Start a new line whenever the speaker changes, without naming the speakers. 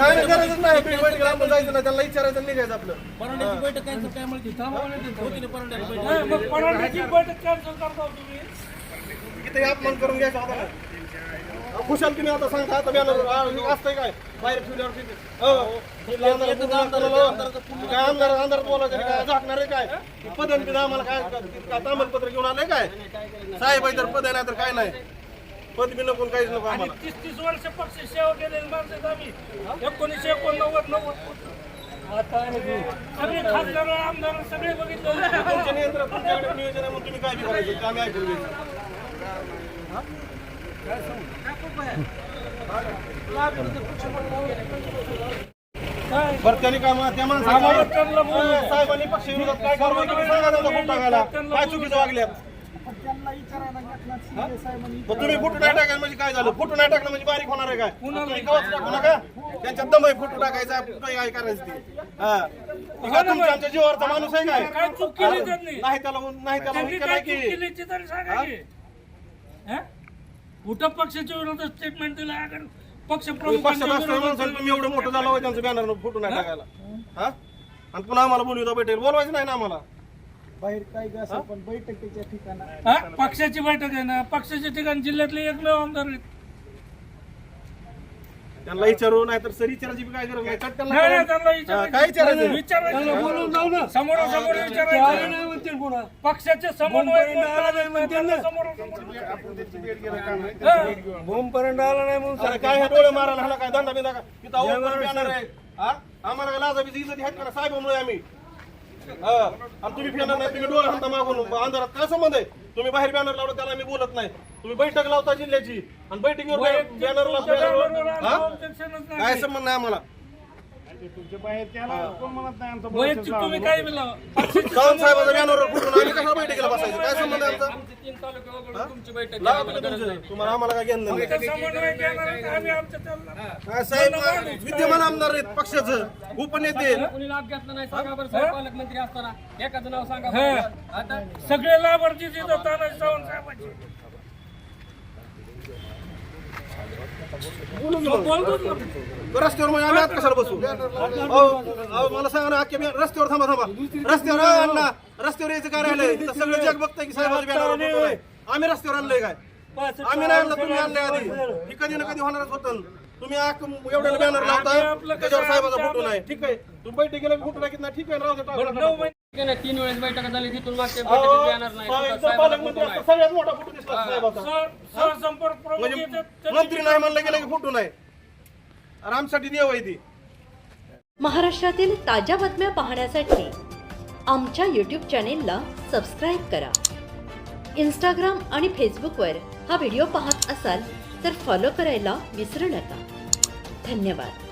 नाही नाही, गरजच नाही बैठकीला आपण जायचं नाही त्यांना विचारायचं निघायचं आपलं
परांड्याची बैठक कॅन्सल काय म्हणते ना परांड्याची बैठक
नाही, मग परांड्याची बैठक कॅन्सल करता तुम्ही
इथे अपमान करून घ्यायचा अहो, खुशाल तुम्ही आता सांगता आता बॅनर असतंय काय बाहेर ठेवल्यावर. हो. इथलं आमदार काय आमदार आमदार बोलायचं काय झाकणार आहे काय पदन आम्हाला काय काय तामलपत्र घेऊन आलंय काय साहेब आहे तर पद आहे नाही तर काय नाही पद बी नको काहीच नको
आणि
आम्हाला.
तीस तीस वर्ष पक्ष सेवा केलेली माणसं आहेत आम्ही. एकोणीसशे एकोणनव्वद नव्वद. सगळे खासदार आमदार सगळे बघितलं.
तुमचे नियंत्रण तुमच्याकडे नियोजन आहे म्हणून तुम्ही काय बी करायचं ते आम्ही ऐकून घ्यायचं
काय
बरं त्यांनी काय मग त्या
आम्हाला
माणसाला
त्यांना बोलू.
साहेबांनी पक्ष विरोधात काय कारवाई केली सांगा त्यांना टाकायला. काय चुकीचं वागल्यात? मग तुम्ही फुटू नाही टाकायला म्हणजे काय झालं? फुटू नाही टाकलं म्हणजे बारीक होणार आहे काय? कवच टाकू नका. त्यांच्यात दम आहे फुटू टाकायचा कुठं काय करायचं ते. हा. हे तुमच्या आमच्या जीवावरचा माणूस आहे काय?
काय चूक केली त्यांनी?
नाही त्याला नाही त्याला
त्यांनी
केलं
काय चूक
की.
केली ते तरी सांगा की. हं? कुठं पक्षाच्या विरोधात स्टेटमेंट दिलं पक्ष
तुम्ही पक्षात असताना माणसाला तुम्ही एवढं मोठं झालं होय त्यांचं बॅनर फुटू नाही टाकायला. हा? आणि पुन्हा आम्हाला बोलू बैठेल बोलवायचं नाही ना आम्हाला.
बाहेर काही असं पण बैठकीच्या ठिकाणा.
हा? पक्षाची बैठक आहे ना? पक्षाच्या ठिकाणी जिल्ह्यातले एकमेव आमदार आहेत.
त्यांना विचारू नाही तर सर विचारायची बी काय गरज नाही. त्यांना
नाही, नाही. त्यांना विचारायचं.
काय विचारायचं?
विचारायचं. बोलून जाऊ ना. समोरासमोर विचारायचं. पक्षाचे समन्वय समोरासमोर
भूमपर्यंत आला नाही म्हणून अरे काय हे डोळे मारायला ह्याला काय? दंडा बिंदा का तिथं अवघड बॅनर आहे? हा? आम्हाला काय लाजा बिजी इज्जत का साहेबामुळे आम्ही? हा. आणि तुम्ही फिरणार नाही तुम्ही डोळे हाता मागून. अंधारात काय संबंध आहे? तुम्ही बाहेर बॅनर लावलं त्याला मी बोलत नाही. तुम्ही बैठक लावता जिल्ह्याची. आणि बैठकीवर बॅनर काय संबंध नाही आम्हाला?
तुमच्या बाहेर त्याला कोण म्हणत नाही आमचा
वैयक्तिक तुम्ही काय बोला
सावंत साहेबाचा बॅनरवर फुटून आम्ही कशाला बैठकीला बसायचं? काय संबंध आहे आमचा?
आमचे तीन तालुके वगळून तुमची बैठक
लावा तुम्ही तुमचं. तुम्हाला आम्हाला काय घेणं नाही.
समन्वय केला नाही. तर आम्ही आमच्या त्यांना
काय साहेब विद्यमान आमदार आहेत पक्षाचं. उपनेते
कोणी लाभ घेतला नाही सांगा बरं साहेब पालकमंत्री असताना. एकाचं नाव सांगा. बरं. आता
सगळे लाभार्थी तिथं तानाजी सावंत साहेबांचे बोलतोच ना.
रस्त्यावर मग आम्ही आत कशाला बसू मला सांगा ना अख्ख्या बी- रस्त्यावर थांबा थांबा. रस्त्यावर अण्णा रस्त्यावर यायचं काय राहिलंय? सगळं जग बघतंय की साहेब आम्ही रस्त्यावर आणलंय काय? आम्ही नाही आणलं तुम्ही आणलंय आधी. ही कधी ना कधी होणारच होतं. तुम्ही आक- एवढं बॅनर लावताय त्याच्यावर साहेबाचा फोटो नाही. ठीक आहे. तुम्ही बैठकीला फोटो टाकीत नाही ठीक आहे राहू दे
तीन वेळेस बैठका झाली तिथून मागच्या
अहो,
बैठकीत येणार नाही.
साहेब,
कुठं
जर
साहेबाचा
पालकमंत्री
फोटो नाही.
असता सगळ्यात मोठा फोटो दिसला असता साहेबाचा
सह- सहसंपर्क प्रमुख
म्हणजे
येतात,
मंत्री नाही म्हणलं गेलं की फोटो नाही. आमसाठी देव आहे ती.
महाराष्ट्रातील ताज्या बातम्या पाहण्यासाठी आमच्या यूट्यूब चॅनेलला सबस्क्राईब करा. इंस्टाग्राम आणि फेसबुकवर हा व्हिडिओ पाहत असाल तर फॉलो करायला विसरू नका. धन्यवाद.